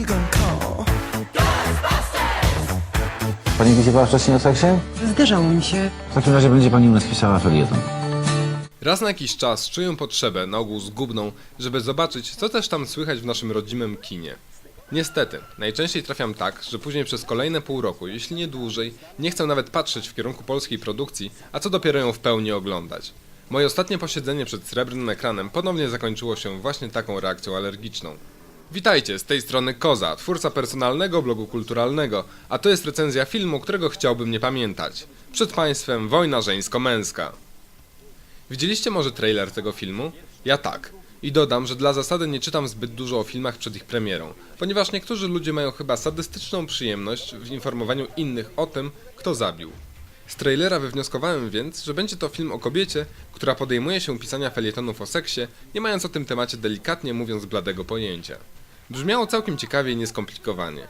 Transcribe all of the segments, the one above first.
you gonna call? Pani widziała wcześniej o seksie? Zdarzało mi się. W takim razie będzie pani u nas pisała felieton. Raz na jakiś czas czuję potrzebę, na ogół zgubną, żeby zobaczyć, co też tam słychać w naszym rodzimym kinie. Niestety, najczęściej trafiam tak, że później przez kolejne pół roku, jeśli nie dłużej, nie chcę nawet patrzeć w kierunku polskiej produkcji, a co dopiero ją w pełni oglądać. Moje ostatnie posiedzenie przed srebrnym ekranem ponownie zakończyło się właśnie taką reakcją alergiczną. Witajcie, z tej strony Koza, twórca personalnego blogu kulturalnego, a to jest recenzja filmu, którego chciałbym nie pamiętać. Przed Państwem Wojna Żeńsko-Męska. Widzieliście może trailer tego filmu? Ja tak. I dodam, że dla zasady nie czytam zbyt dużo o filmach przed ich premierą, ponieważ niektórzy ludzie mają chyba sadystyczną przyjemność w informowaniu innych o tym, kto zabił. Z trailera wywnioskowałem więc, że będzie to film o kobiecie, która podejmuje się pisania felietonów o seksie, nie mając o tym temacie delikatnie mówiąc bladego pojęcia. Brzmiało całkiem ciekawie i nieskomplikowanie.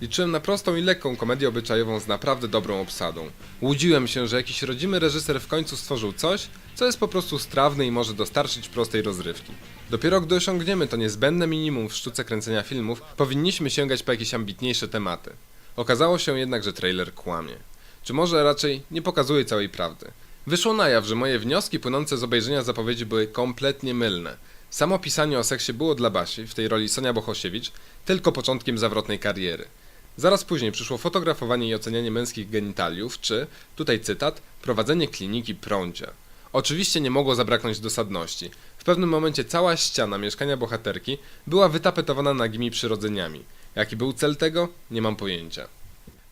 Liczyłem na prostą i lekką komedię obyczajową z naprawdę dobrą obsadą. Łudziłem się, że jakiś rodzimy reżyser w końcu stworzył coś, co jest po prostu strawne i może dostarczyć prostej rozrywki. Dopiero gdy osiągniemy to niezbędne minimum w sztuce kręcenia filmów, powinniśmy sięgać po jakieś ambitniejsze tematy. Okazało się jednak, że trailer kłamie. Czy może raczej nie pokazuje całej prawdy. Wyszło na jaw, że moje wnioski płynące z obejrzenia zapowiedzi były kompletnie mylne. Samo pisanie o seksie było dla Basi, w tej roli Sonia Bohosiewicz, tylko początkiem zawrotnej kariery. Zaraz później przyszło fotografowanie i ocenianie męskich genitaliów, czy, tutaj cytat, prowadzenie kliniki prącia. Oczywiście nie mogło zabraknąć dosadności. W pewnym momencie cała ściana mieszkania bohaterki była wytapetowana nagimi przyrodzeniami. Jaki był cel tego? Nie mam pojęcia.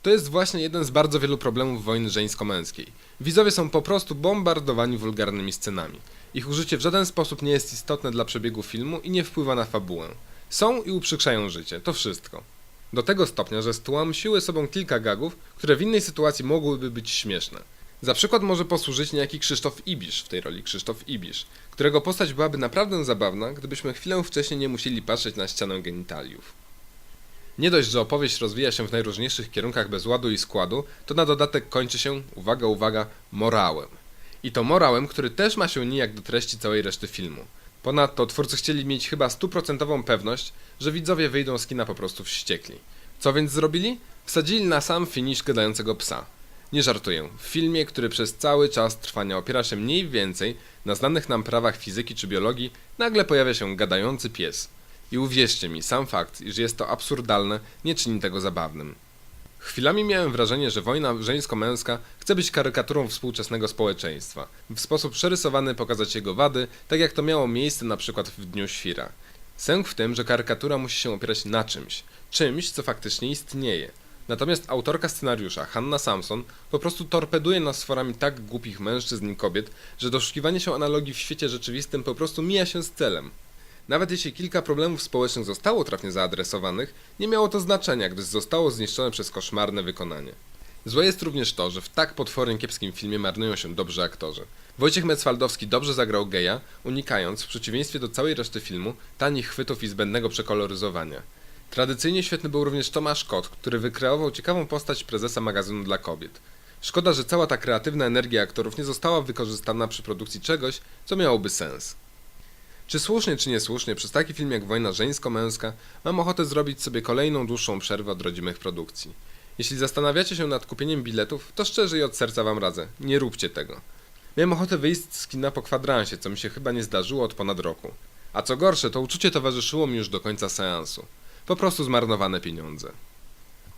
To jest właśnie jeden z bardzo wielu problemów wojny żeńsko-męskiej. Widzowie są po prostu bombardowani wulgarnymi scenami. Ich użycie w żaden sposób nie jest istotne dla przebiegu filmu i nie wpływa na fabułę. Są i uprzykrzają życie, to wszystko. Do tego stopnia, że stłamsiły sobą kilka gagów, które w innej sytuacji mogłyby być śmieszne. Za przykład może posłużyć niejaki Krzysztof Ibisz w tej roli Krzysztof Ibisz, którego postać byłaby naprawdę zabawna, gdybyśmy chwilę wcześniej nie musieli patrzeć na ścianę genitaliów. Nie dość, że opowieść rozwija się w najróżniejszych kierunkach bez ładu i składu, to na dodatek kończy się, uwaga, uwaga, morałem. I to morałem, który też ma się nijak do treści całej reszty filmu. Ponadto twórcy chcieli mieć chyba stuprocentową pewność, że widzowie wyjdą z kina po prostu wściekli. Co więc zrobili? Wsadzili na sam finisz gadającego psa. Nie żartuję. W filmie, który przez cały czas trwania opiera się mniej więcej na znanych nam prawach fizyki czy biologii, nagle pojawia się gadający pies. I uwierzcie mi, sam fakt, iż jest to absurdalne, nie czyni tego zabawnym. Chwilami miałem wrażenie, że wojna żeńsko-męska chce być karykaturą współczesnego społeczeństwa. W sposób przerysowany pokazać jego wady, tak jak to miało miejsce na przykład w Dniu Świra. Sęk w tym, że karykatura musi się opierać na czymś. Czymś, co faktycznie istnieje. Natomiast autorka scenariusza, Hanna Samson, po prostu torpeduje nas sforami tak głupich mężczyzn i kobiet, że doszukiwanie się analogii w świecie rzeczywistym po prostu mija się z celem. Nawet jeśli kilka problemów społecznych zostało trafnie zaadresowanych, nie miało to znaczenia, gdyż zostało zniszczone przez koszmarne wykonanie. Złe jest również to, że w tak potwornie kiepskim filmie marnują się dobrzy aktorzy. Wojciech Metzwaldowski dobrze zagrał geja, unikając, w przeciwieństwie do całej reszty filmu, tanich chwytów i zbędnego przekoloryzowania. Tradycyjnie świetny był również Tomasz Kot, który wykreował ciekawą postać prezesa magazynu dla kobiet. Szkoda, że cała ta kreatywna energia aktorów nie została wykorzystana przy produkcji czegoś, co miałoby sens. Czy słusznie, czy niesłusznie, przez taki film jak Wojna Żeńsko-Męska mam ochotę zrobić sobie kolejną dłuższą przerwę od rodzimych produkcji. Jeśli zastanawiacie się nad kupieniem biletów, to szczerze i od serca wam radzę, nie róbcie tego. Miałem ochotę wyjść z kina po kwadransie, co mi się chyba nie zdarzyło od ponad roku. A co gorsze, to uczucie towarzyszyło mi już do końca seansu. Po prostu zmarnowane pieniądze.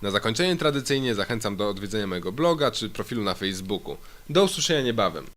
Na zakończenie tradycyjnie zachęcam do odwiedzenia mojego bloga czy profilu na Facebooku. Do usłyszenia niebawem.